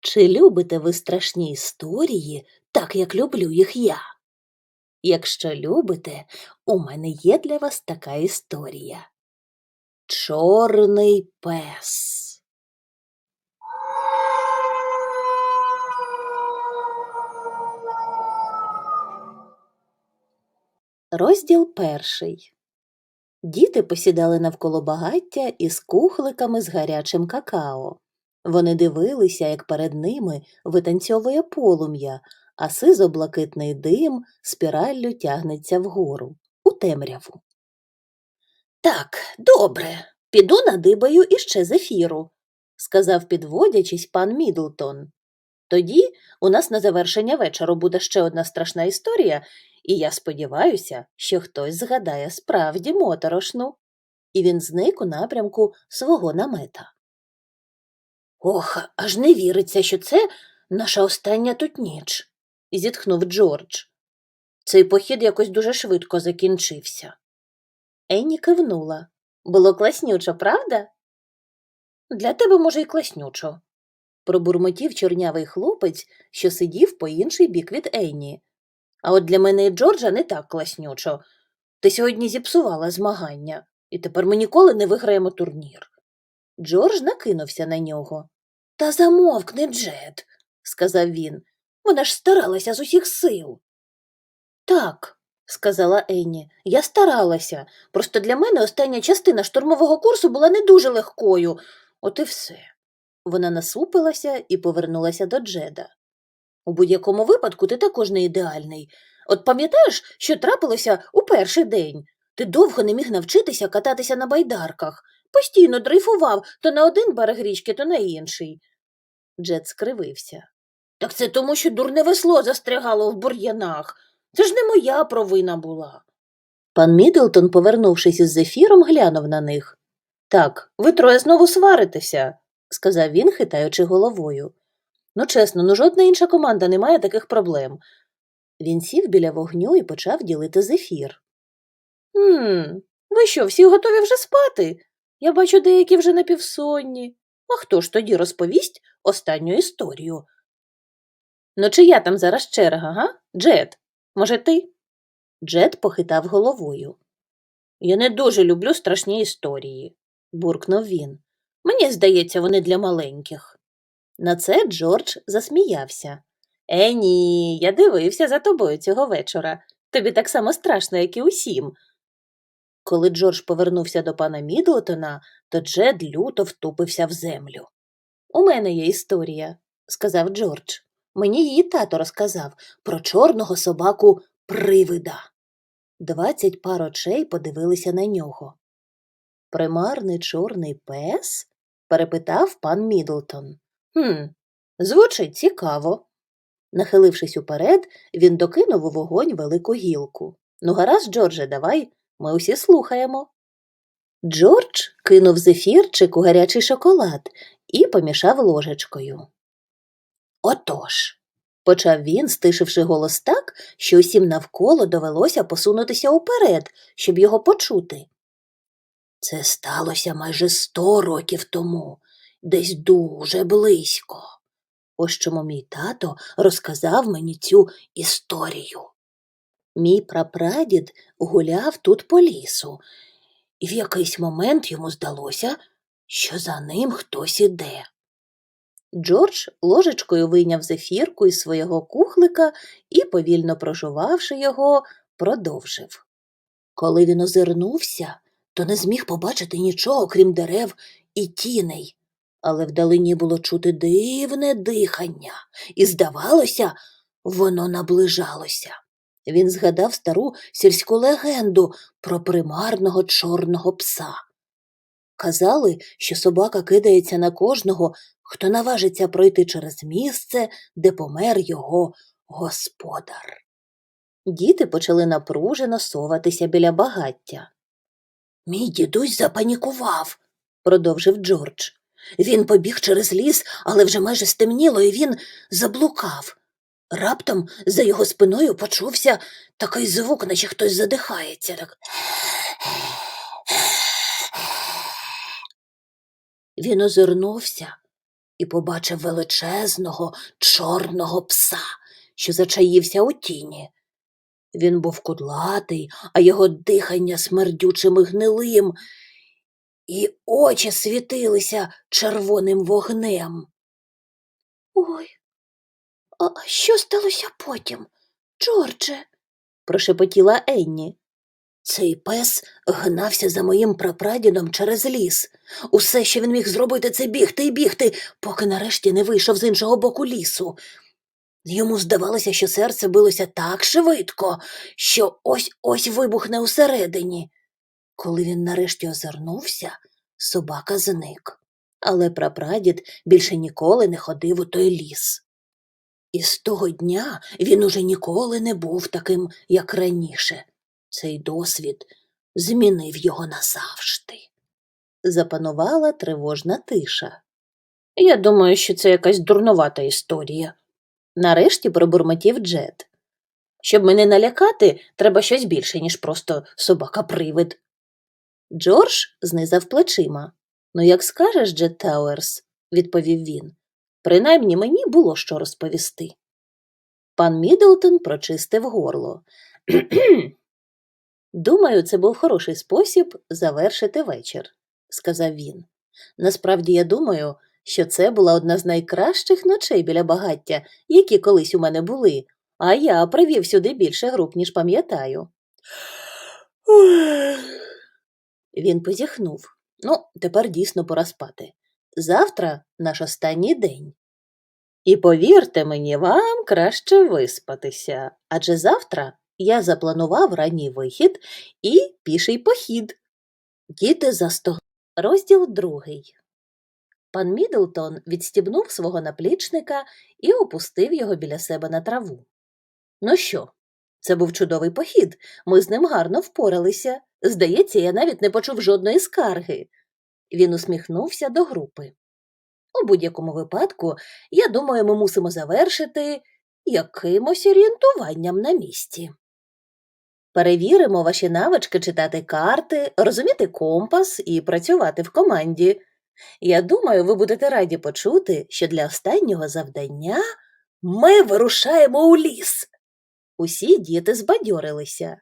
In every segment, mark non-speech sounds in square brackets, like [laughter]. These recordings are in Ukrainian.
Чи любите ви страшні історії, так як люблю їх я? Якщо любите, у мене є для вас така історія. Чорний пес. Розділ перший. Діти посідали навколо багаття із кухликами з гарячим какао. Вони дивилися, як перед ними витанцьовує полум'я, а сизо-блакитний дим спіраллю тягнеться вгору, у темряву. Так, добре, піду надибаю іще зефіру, сказав, підводячись пан Мідлтон. Тоді у нас на завершення вечору буде ще одна страшна історія, і я сподіваюся, що хтось згадає справді моторошну. І він зник у напрямку свого намета. Ох, аж не віриться, що це наша остання тут ніч, зітхнув Джордж. Цей похід якось дуже швидко закінчився. Енні кивнула. Було класнючо, правда? Для тебе, може, й класнючо, пробурмотів чорнявий хлопець, що сидів по інший бік від Енні. А от для мене і Джорджа не так класнючо. Ти сьогодні зіпсувала змагання, і тепер ми ніколи не виграємо турнір. Джордж накинувся на нього. Та замовкни, Джет, сказав він. Вона ж старалася з усіх сил. Так, сказала Енні, я старалася. Просто для мене остання частина штурмового курсу була не дуже легкою. От і все. Вона насупилася і повернулася до Джеда. У будь-якому випадку ти також не ідеальний. От пам'ятаєш, що трапилося у перший день? Ти довго не міг навчитися кататися на байдарках, постійно дрейфував то на один берег річки, то на інший. Джет скривився. Так це тому, що дурне весло застрягало в бур'янах. Це ж не моя провина була. Пан Мідлтон, повернувшись із зефіром, глянув на них. Так, ви троє знову сваритеся, сказав він, хитаючи головою. Ну, чесно, ну жодна інша команда не має таких проблем. Він сів біля вогню і почав ділити зефір. «Хм, ви що, всі готові вже спати? Я бачу деякі вже напівсонні. А хто ж тоді розповість останню історію? Ну, чия там зараз черга, га? Джет, може, ти? Джет похитав головою. Я не дуже люблю страшні історії, буркнув він. Мені здається, вони для маленьких. На це Джордж засміявся. Е, ні, я дивився за тобою цього вечора. Тобі так само страшно, як і усім. Коли Джордж повернувся до пана Мідлтона, то Джед люто втупився в землю. У мене є історія, сказав Джордж. Мені її тато розказав про чорного собаку привида. Двадцять пар очей подивилися на нього. Примарний чорний пес? перепитав пан Мідлтон. Хм, звучить цікаво. Нахилившись уперед, він докинув у вогонь велику гілку. Ну, гаразд, Джордже, давай, ми усі слухаємо. Джордж кинув зефірчик у гарячий шоколад і помішав ложечкою. Отож, почав він, стишивши голос так, що усім навколо довелося посунутися уперед, щоб його почути. Це сталося майже сто років тому, десь дуже близько. Ось чому мій тато розказав мені цю історію. Мій прапрадід гуляв тут по лісу, і в якийсь момент йому здалося, що за ним хтось іде. Джордж ложечкою вийняв зефірку із свого кухлика і, повільно прожувавши його, продовжив. Коли він озирнувся, то не зміг побачити нічого, крім дерев і тіней, але вдалині було чути дивне дихання, і, здавалося, воно наближалося. Він згадав стару сільську легенду про примарного чорного пса. Казали, що собака кидається на кожного, хто наважиться пройти через місце, де помер його господар. Діти почали напружено соватися біля багаття. Мій дідусь запанікував, продовжив Джордж. Він побіг через ліс, але вже майже стемніло, і він заблукав. Раптом за його спиною почувся такий звук, наче хтось задихається. Так. Він озирнувся і побачив величезного чорного пса, що зачаївся у тіні. Він був кудлатий, а його дихання смердючим і гнилим, і очі світилися червоним вогнем. Ой, а що сталося потім, Джордже? прошепотіла Енні. Цей пес гнався за моїм прапрадідом через ліс. Усе, що він міг зробити, це бігти і бігти, поки нарешті не вийшов з іншого боку лісу. Йому здавалося, що серце билося так швидко, що ось ось вибухне усередині. Коли він нарешті озирнувся, собака зник. Але прапрадід більше ніколи не ходив у той ліс. І з того дня він уже ніколи не був таким, як раніше. Цей досвід змінив його назавжди. Запанувала тривожна тиша. Я думаю, що це якась дурнувата історія. Нарешті пробурмотів Джет. Щоб мене налякати, треба щось більше, ніж просто собака-привид. Джордж знизав плечима. Ну, як скажеш, Джет Тауерс, відповів він. Принаймні мені було що розповісти. Пан Мідлтон прочистив горло. [clears throat] Думаю, це був хороший спосіб завершити вечір, сказав він. Насправді я думаю, що це була одна з найкращих ночей біля багаття, які колись у мене були, а я привів сюди більше груп, ніж пам'ятаю. Він позіхнув. Ну, тепер дійсно пора спати. Завтра наш останній день. І повірте мені, вам краще виспатися, адже завтра я запланував ранній вихід і піший похід. Діти засто... Розділ другий. Пан Мідлтон відстібнув свого наплічника і опустив його біля себе на траву. Ну що, це був чудовий похід. Ми з ним гарно впоралися. Здається, я навіть не почув жодної скарги. Він усміхнувся до групи. У будь-якому випадку, я думаю, ми мусимо завершити якимось орієнтуванням на місці. Перевіримо ваші навички читати карти, розуміти компас і працювати в команді. Я думаю, ви будете раді почути, що для останнього завдання ми вирушаємо у ліс. Усі діти збадьорилися.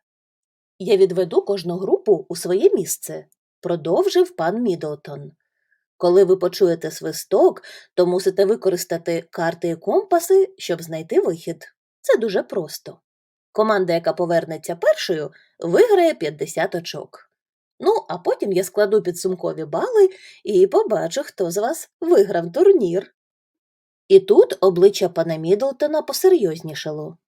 Я відведу кожну групу у своє місце, продовжив пан Мідлтон. Коли ви почуєте свисток, то мусите використати карти і компаси, щоб знайти вихід. Це дуже просто. Команда, яка повернеться першою, виграє 50 очок. Ну, а потім я складу підсумкові бали і побачу, хто з вас виграв турнір. І тут обличчя пана Мідлтона посерйознішало.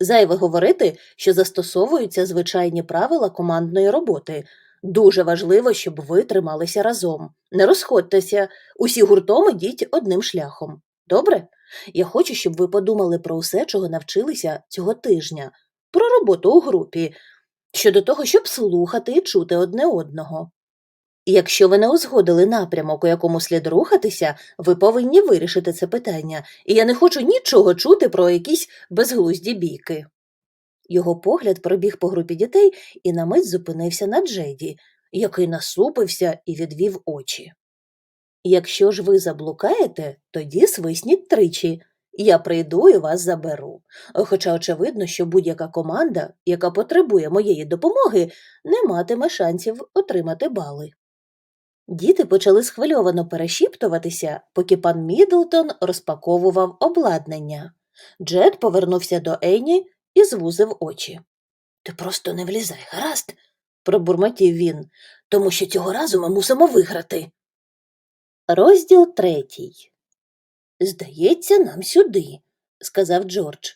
Зайве говорити, що застосовуються звичайні правила командної роботи. Дуже важливо, щоб ви трималися разом. Не розходьтеся, усі гуртом ідіть одним шляхом. Добре? Я хочу, щоб ви подумали про усе, чого навчилися цього тижня, про роботу у групі, щодо того, щоб слухати і чути одне одного. Якщо ви не узгодили напрямок, у якому слід рухатися, ви повинні вирішити це питання, і я не хочу нічого чути про якісь безглузді бійки. Його погляд пробіг по групі дітей і на мить зупинився на Джеді, який насупився і відвів очі. Якщо ж ви заблукаєте, тоді свисніть тричі. Я прийду і вас заберу. Хоча очевидно, що будь-яка команда, яка потребує моєї допомоги, не матиме шансів отримати бали. Діти почали схвильовано перешіптуватися, поки пан Мідлтон розпаковував обладнання. Джет повернувся до Ені і звузив очі. Ти просто не влізай, гаразд, пробурмотів він, тому що цього разу ми мусимо виграти. Розділ третій. Здається, нам сюди, сказав Джордж.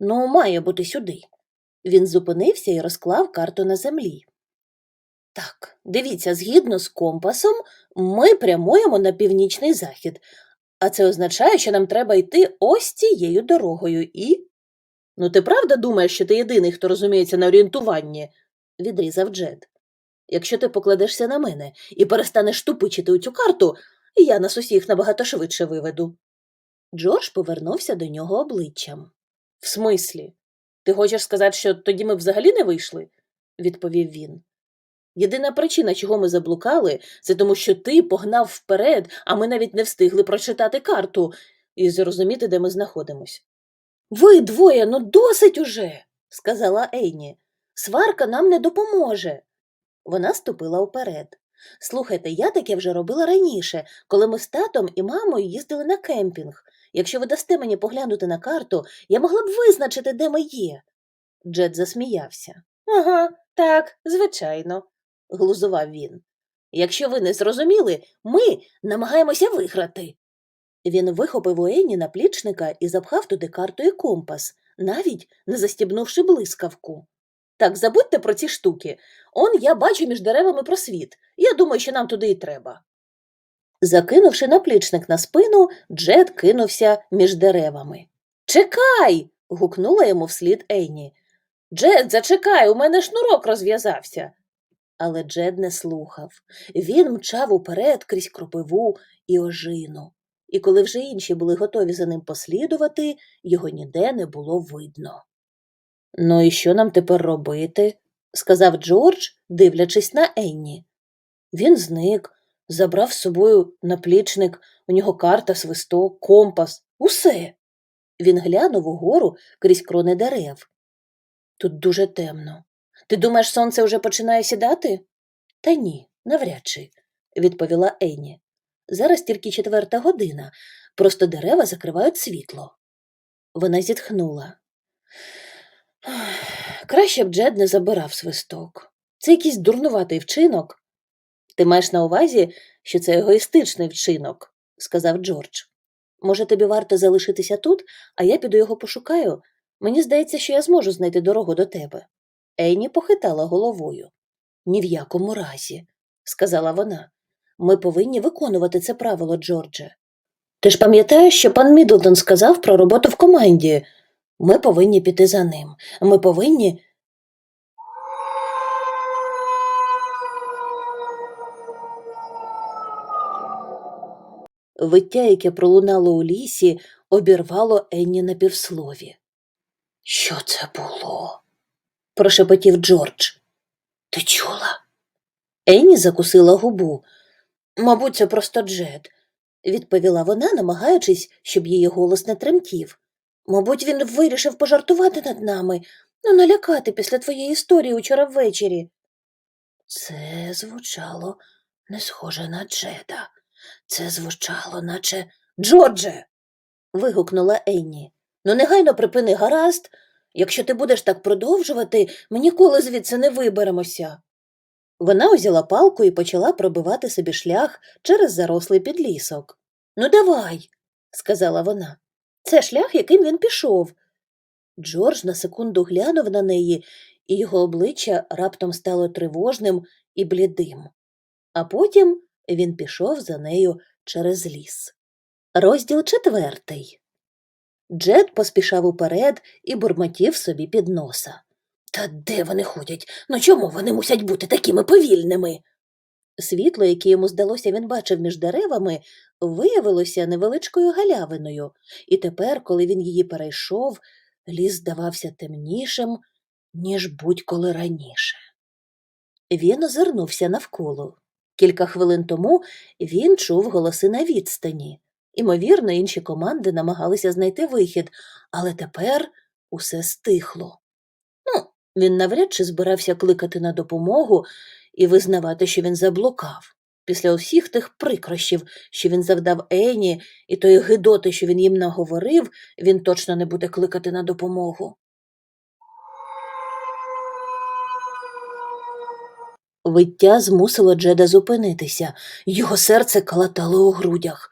Ну, має бути сюди. Він зупинився і розклав карту на землі. Так, дивіться, згідно з компасом, ми прямуємо на північний захід, а це означає, що нам треба йти ось цією дорогою і. Ну, ти правда думаєш, що ти єдиний, хто розуміється на орієнтуванні? відрізав Джед. Якщо ти покладешся на мене і перестанеш тупичити у цю карту, я нас усіх набагато швидше виведу. Джордж повернувся до нього обличчям. В смислі? Ти хочеш сказати, що тоді ми взагалі не вийшли? відповів він. Єдина причина, чого ми заблукали, це тому, що ти погнав вперед, а ми навіть не встигли прочитати карту і зрозуміти, де ми знаходимось. Ви двоє, ну досить уже, сказала Ейні. Сварка нам не допоможе. Вона ступила вперед. Слухайте, я таке вже робила раніше, коли ми з татом і мамою їздили на кемпінг. Якщо ви дасте мені поглянути на карту, я могла б визначити, де ми є. Джет засміявся. Ага, так, звичайно, глузував він. Якщо ви не зрозуміли, ми намагаємося виграти. Він вихопив у Ені наплічника і запхав туди карту і компас, навіть не застібнувши блискавку. Так, забудьте про ці штуки. Он я бачу між деревами просвіт. Я думаю, що нам туди і треба. Закинувши наплічник на спину, Джет кинувся між деревами. Чекай. гукнула йому вслід Ейні. Джет, зачекай, у мене шнурок розв'язався. Але Джед не слухав. Він мчав уперед крізь кропиву і ожину. І коли вже інші були готові за ним послідувати, його ніде не було видно. Ну і що нам тепер робити? сказав Джордж, дивлячись на Енні. Він зник, забрав з собою наплічник, у нього карта, свисток, компас, усе. Він глянув угору крізь крони дерев. Тут дуже темно. Ти думаєш, сонце вже починає сідати? Та ні, навряд чи, відповіла Енні. Зараз тільки четверта година, просто дерева закривають світло. Вона зітхнула. Краще б Джед не забирав свисток. Це якийсь дурнуватий вчинок. Ти маєш на увазі, що це егоїстичний вчинок, сказав Джордж. Може, тобі варто залишитися тут, а я піду його пошукаю. Мені здається, що я зможу знайти дорогу до тебе. Ейні похитала головою. Ні в якому разі, сказала вона. Ми повинні виконувати це правило, Джордже. Ти ж пам'ятаєш, що пан Мідлтон сказав про роботу в команді. Ми повинні піти за ним. Ми повинні. Виття, яке пролунало у лісі, обірвало Енні на півслові. Що це було? прошепотів Джордж. Ти чула? Енні закусила губу. Мабуть, це просто Джет, відповіла вона, намагаючись, щоб її голос не тремтів. Мабуть, він вирішив пожартувати над нами, ну налякати після твоєї історії учора ввечері. Це звучало не схоже на Джеда. Це звучало, наче Джордже. вигукнула Енні. Ну, негайно припини гаразд. Якщо ти будеш так продовжувати, ми ніколи звідси не виберемося. Вона узяла палку і почала пробивати собі шлях через зарослий підлісок. Ну, давай, сказала вона. Це шлях, яким він пішов. Джордж на секунду глянув на неї, і його обличчя раптом стало тривожним і блідим. А потім він пішов за нею через ліс. Розділ четвертий. Джет поспішав уперед і бурмотів собі під носа. Та де вони ходять? Ну чому вони мусять бути такими повільними? Світло, яке йому здалося, він бачив між деревами, виявилося невеличкою галявиною, і тепер, коли він її перейшов, ліс здавався темнішим, ніж будь-коли раніше. Він озирнувся навколо. Кілька хвилин тому він чув голоси на відстані. Імовірно, інші команди намагалися знайти вихід, але тепер усе стихло. Він навряд чи збирався кликати на допомогу і визнавати, що він заблукав. Після усіх тих прикрощів, що він завдав Ені, і тої гидоти, що він їм наговорив, він точно не буде кликати на допомогу. Виття змусило Джеда зупинитися, його серце калатало у грудях.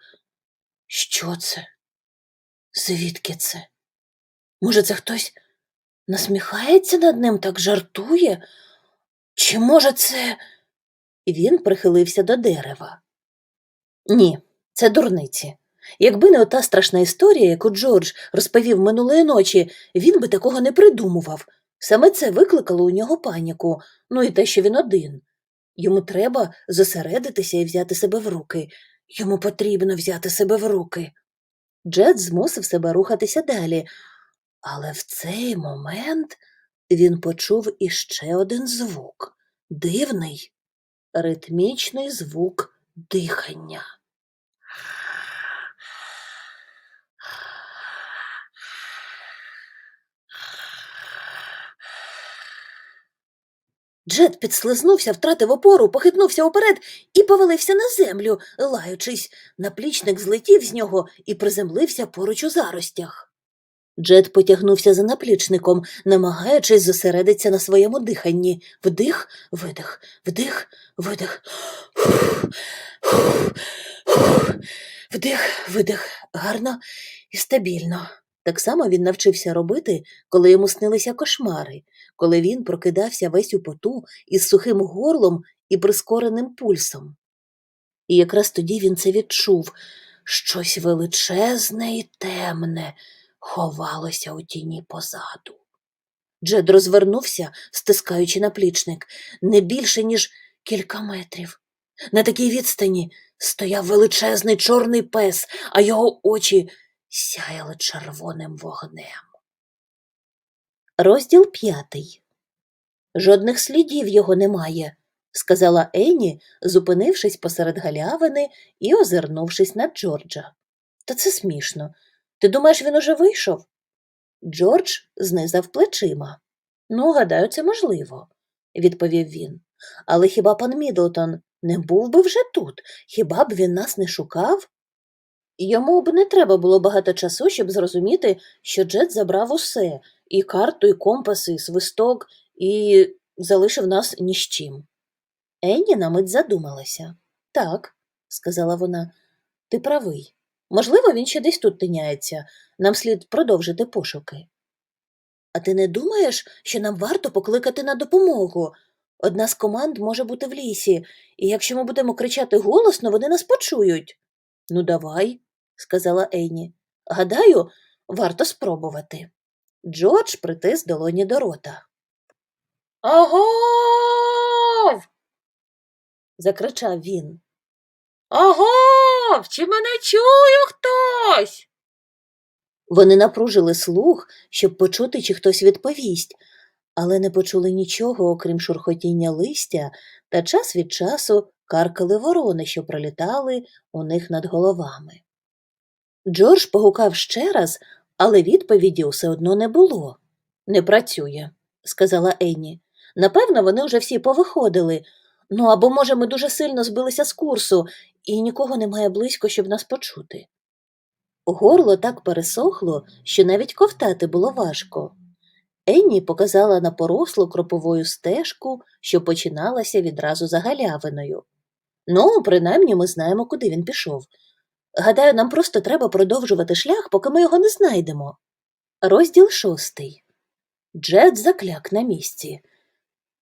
Що це? Звідки це? Може, це хтось насміхається над ним, так жартує? Чи може це. Він прихилився до дерева. Ні, це дурниці. Якби не ота страшна історія, яку Джордж розповів минулої ночі, він би такого не придумував. Саме це викликало у нього паніку, ну і те, що він один. Йому треба зосередитися і взяти себе в руки. Йому потрібно взяти себе в руки. Джет змусив себе рухатися далі, але в цей момент він почув іще один звук дивний ритмічний звук дихання. Джет підслизнувся, втратив опору, похитнувся уперед і повалився на землю, лаючись. Наплічник злетів з нього і приземлився поруч у заростях. Джет потягнувся за наплічником, намагаючись зосередитися на своєму диханні. Вдих, видих, вдих, видих. Вдих, видих, гарно і стабільно. Так само він навчився робити, коли йому снилися кошмари, коли він прокидався весь у поту із сухим горлом і прискореним пульсом. І якраз тоді він це відчув щось величезне і темне ховалося у тіні позаду. Джед розвернувся, стискаючи наплічник, не більше, ніж кілька метрів. На такій відстані стояв величезний чорний пес, а його очі сяяли червоним вогнем. Розділ п'ятий. Жодних слідів його немає, сказала Енні, зупинившись посеред галявини і озирнувшись на Джорджа. Та це смішно. Ти думаєш, він уже вийшов? Джордж знизав плечима. Ну, гадаю, це можливо, відповів він. Але хіба пан Мідлтон не був би вже тут? Хіба б він нас не шукав? Йому б не треба було багато часу, щоб зрозуміти, що Джет забрав усе і карту, і компас, і свисток, і залишив нас ні з чим. Енні на мить задумалася. Так, сказала вона, ти правий. Можливо, він ще десь тут тиняється. Нам слід продовжити пошуки. А ти не думаєш, що нам варто покликати на допомогу? Одна з команд може бути в лісі, і якщо ми будемо кричати голосно, вони нас почують. Ну, давай, сказала Енні. Гадаю, варто спробувати. Джордж притис долоні до рота. Агов. закричав він. Агов, чи мене чує хтось? Вони напружили слух, щоб почути, чи хтось відповість, але не почули нічого, окрім шурхотіння листя, та час від часу каркали ворони, що пролітали у них над головами. Джордж погукав ще раз, але відповіді все одно не було. Не працює, сказала Енні. Напевно, вони вже всі повиходили. Ну або, може, ми дуже сильно збилися з курсу, і нікого немає близько, щоб нас почути. Горло так пересохло, що навіть ковтати було важко. Енні показала на порослу кроповою стежку, що починалася відразу за галявиною. Ну, принаймні ми знаємо, куди він пішов. Гадаю, нам просто треба продовжувати шлях, поки ми його не знайдемо. Розділ шостий. Джет закляк на місці.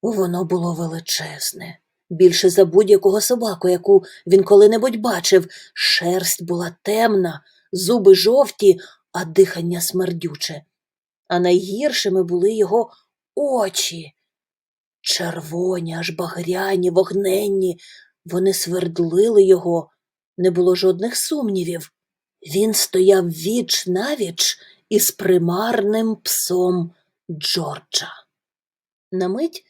Воно було величезне, більше за будь-якого собаку, яку він коли-небудь бачив. Шерсть була темна, зуби жовті, а дихання смердюче. А найгіршими були його очі. Червоні, аж багряні, вогненні, вони свердлили його, не було жодних сумнівів. Він стояв віч навіч із примарним псом Джорджа. На мить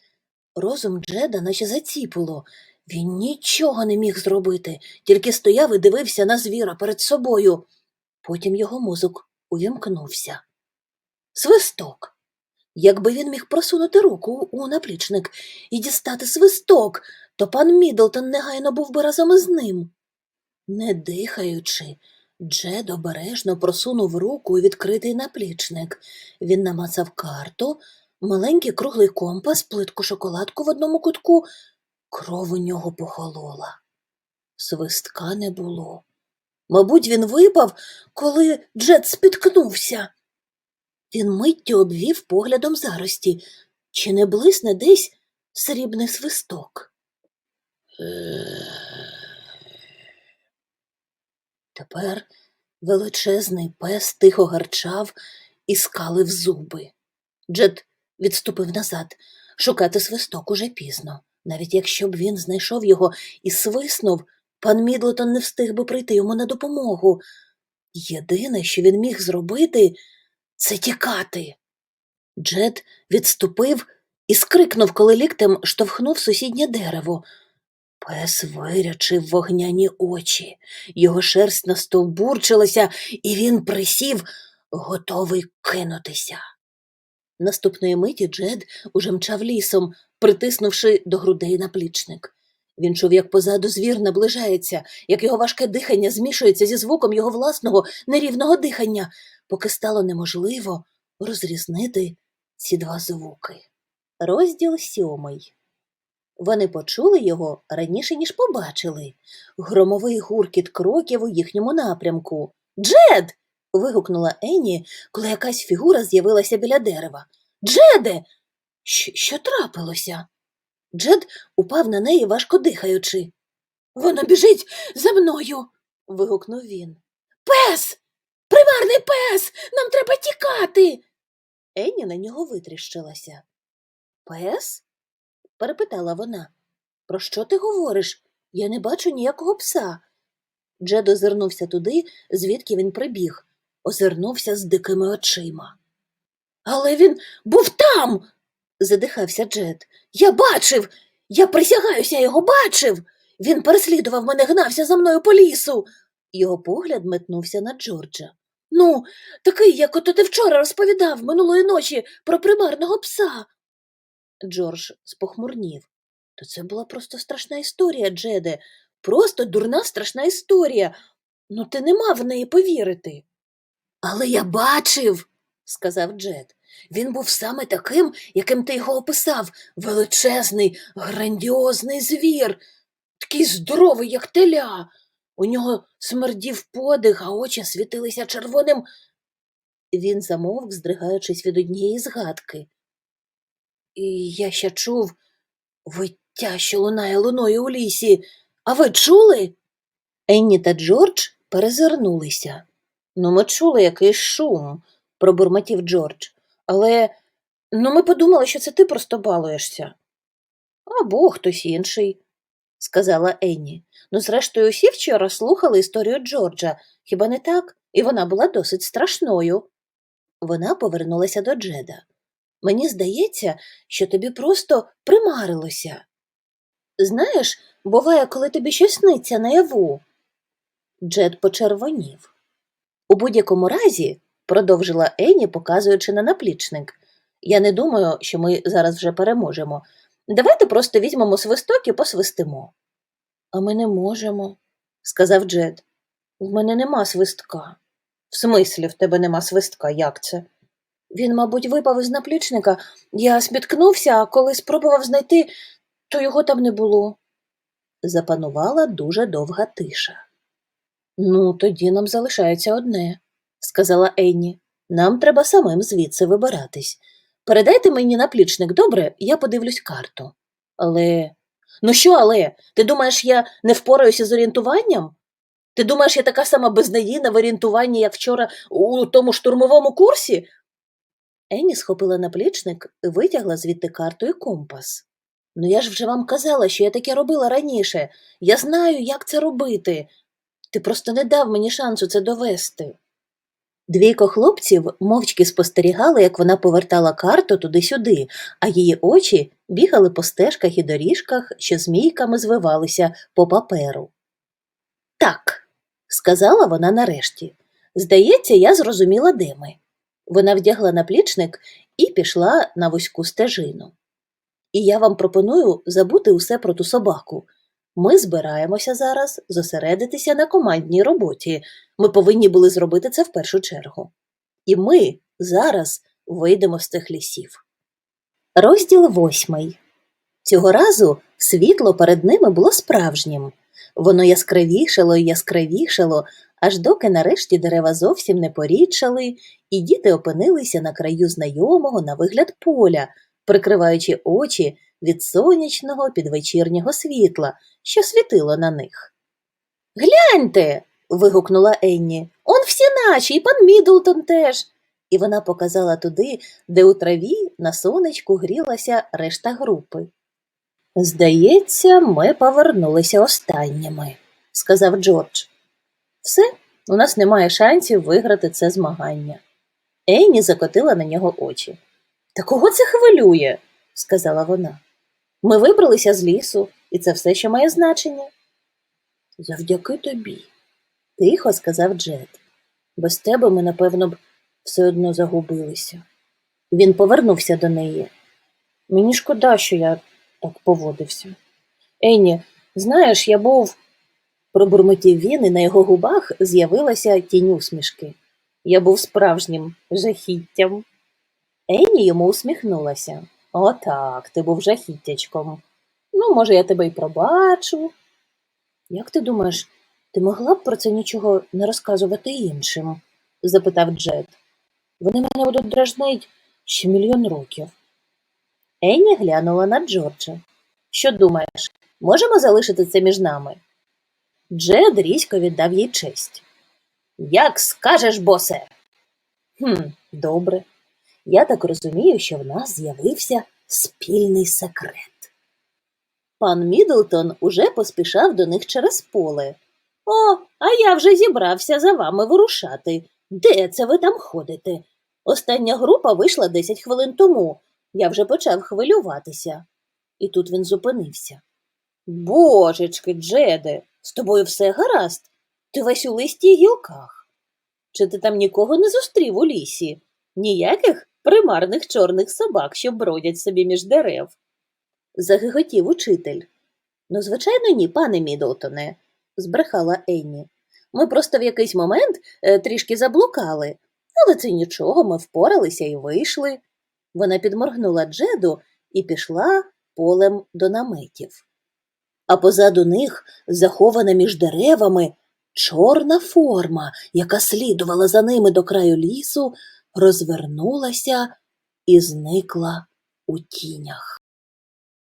розум Джеда наче заціпило. Він нічого не міг зробити, тільки стояв і дивився на звіра перед собою. Потім його мозок увімкнувся. Свисток. Якби він міг просунути руку у наплічник і дістати свисток, то пан Мідлтон негайно був би разом із ним. Не дихаючи, Джед обережно просунув руку у відкритий наплічник. Він намацав карту, маленький круглий компас, плитку шоколадку в одному кутку. Кров у нього похолола. Свистка не було. Мабуть, він випав, коли Джет спіткнувся. Він миттю обвів поглядом зарості, чи не блисне десь срібний свисток. Тепер величезний пес тихо гарчав і скалив зуби. Джет відступив назад. Шукати свисток уже пізно. Навіть якщо б він знайшов його і свиснув, пан Мідлтон не встиг би прийти йому на допомогу. Єдине, що він міг зробити, це тікати. Джет відступив і скрикнув, коли ліктем штовхнув сусіднє дерево. Пес вирячив вогняні очі, його шерсть настовбурчилася, і він присів, готовий кинутися. Наступної миті Джед уже мчав лісом, притиснувши до грудей наплічник. Він чув, як позаду звір наближається, як його важке дихання змішується зі звуком його власного нерівного дихання, поки стало неможливо розрізнити ці два звуки. Розділ сьомий. Вони почули його раніше, ніж побачили. Громовий гуркіт кроків у їхньому напрямку. Джед. Вигукнула Енні, коли якась фігура з'явилася біля дерева. Джеде. Що, що трапилося? Джед упав на неї, важко дихаючи. Вона біжить за мною. вигукнув він. Пес! Примарний пес! Нам треба тікати. Енні на нього витріщилася. Пес? перепитала вона. Про що ти говориш? Я не бачу ніякого пса. Джед озирнувся туди, звідки він прибіг, озирнувся з дикими очима. Але він був там. задихався Джед. Я бачив, я присягаюся, його бачив. Він переслідував мене, гнався за мною по лісу. Його погляд метнувся на Джорджа. Ну, такий, як ото ти вчора розповідав минулої ночі про примарного пса. Джордж спохмурнів. То це була просто страшна історія, Джеде. Просто дурна страшна історія. Ну, ти не мав в неї повірити. Але я бачив, сказав Джед. Він був саме таким, яким ти його описав величезний, грандіозний звір, такий здоровий, як теля. У нього смердів подих, а очі світилися червоним. Він замовк, здригаючись від однієї згадки. І я ще чув виття, що лунає луною у лісі. А ви чули? Енні та Джордж перезирнулися. Ну, ми чули якийсь шум, пробурмотів Джордж. Але ну, ми подумали, що це ти просто балуєшся. Або хтось інший, сказала Енні. Ну, зрештою, усі вчора слухали історію Джорджа, хіба не так? І вона була досить страшною. Вона повернулася до Джеда. Мені здається, що тобі просто примарилося. Знаєш, буває, коли тобі щось сниться наяву. Джед почервонів. У будь-якому разі, продовжила Ені, показуючи на наплічник, я не думаю, що ми зараз вже переможемо. Давайте просто візьмемо свисток і посвистимо. А ми не можемо, сказав Джед. В мене нема свистка. В смислі в тебе нема свистка, як це? Він, мабуть, випав із наплічника. Я спіткнувся, а коли спробував знайти, то його там не було. Запанувала дуже довга тиша. Ну, тоді нам залишається одне, сказала Енні. Нам треба самим звідси вибиратись. Передайте мені наплічник, добре, я подивлюсь карту. Але. Ну що, але? Ти думаєш, я не впораюся з орієнтуванням? Ти думаєш, я така сама безнадійна в орієнтуванні, як вчора у тому штурмовому курсі? Енні схопила наплічник і витягла звідти карту і компас. Ну я ж вже вам казала, що я таке робила раніше. Я знаю, як це робити. Ти просто не дав мені шансу це довести. Двійко хлопців мовчки спостерігали, як вона повертала карту туди-сюди, а її очі бігали по стежках і доріжках, що змійками звивалися по паперу. Так, сказала вона нарешті. Здається, я зрозуміла, де ми. Вона вдягла наплічник і пішла на вузьку стежину. І я вам пропоную забути усе про ту собаку. Ми збираємося зараз зосередитися на командній роботі. Ми повинні були зробити це в першу чергу. І ми зараз вийдемо з цих лісів. Розділ восьмий. Цього разу світло перед ними було справжнім. Воно яскравішало і яскравішало, аж доки нарешті дерева зовсім не порідшали, і діти опинилися на краю знайомого на вигляд поля, прикриваючи очі від сонячного підвечірнього світла, що світило на них. Гляньте. вигукнула Енні. Он всі наші, і пан Мідлтон теж. І вона показала туди, де у траві на сонечку грілася решта групи. Здається, ми повернулися останніми, сказав Джордж. Все, у нас немає шансів виграти це змагання. Енні закотила на нього очі. Та кого це хвилює? сказала вона. Ми вибралися з лісу, і це все, що має значення. Завдяки тобі, тихо сказав Джет. Без тебе ми, напевно, б все одно загубилися. Він повернувся до неї. Мені шкода, що я так поводився. Енні, знаєш, я був. Пробурмотів він, і на його губах з'явилася тінь усмішки. Я був справжнім жахіттям. Енні йому усміхнулася. Отак, ти був жахіттячком. Ну, може, я тебе й пробачу. Як ти думаєш, ти могла б про це нічого не розказувати іншим? запитав Джет. Вони мене будуть дражнить ще мільйон років. Енні глянула на Джорджа. Що думаєш, можемо залишити це між нами? Джед різко віддав їй честь. Як скажеш, босе. Хм, добре. Я так розумію, що в нас з'явився спільний секрет. Пан Мідлтон уже поспішав до них через поле. О, а я вже зібрався за вами вирушати. Де це ви там ходите? Остання група вийшла 10 хвилин тому. Я вже почав хвилюватися. І тут він зупинився. Божечки, Джеде, з тобою все гаразд. Ти весь у листі гілках. Чи ти там нікого не зустрів у лісі? Ніяких примарних чорних собак, що бродять собі між дерев. Загиготів учитель. Ну, звичайно, ні, пане Мідлтоне, збрехала Енні. Ми просто в якийсь момент е, трішки заблукали, але це нічого, ми впоралися і вийшли. Вона підморгнула Джеду і пішла полем до наметів. А позаду них, захована між деревами, чорна форма, яка слідувала за ними до краю лісу, розвернулася і зникла у тінях.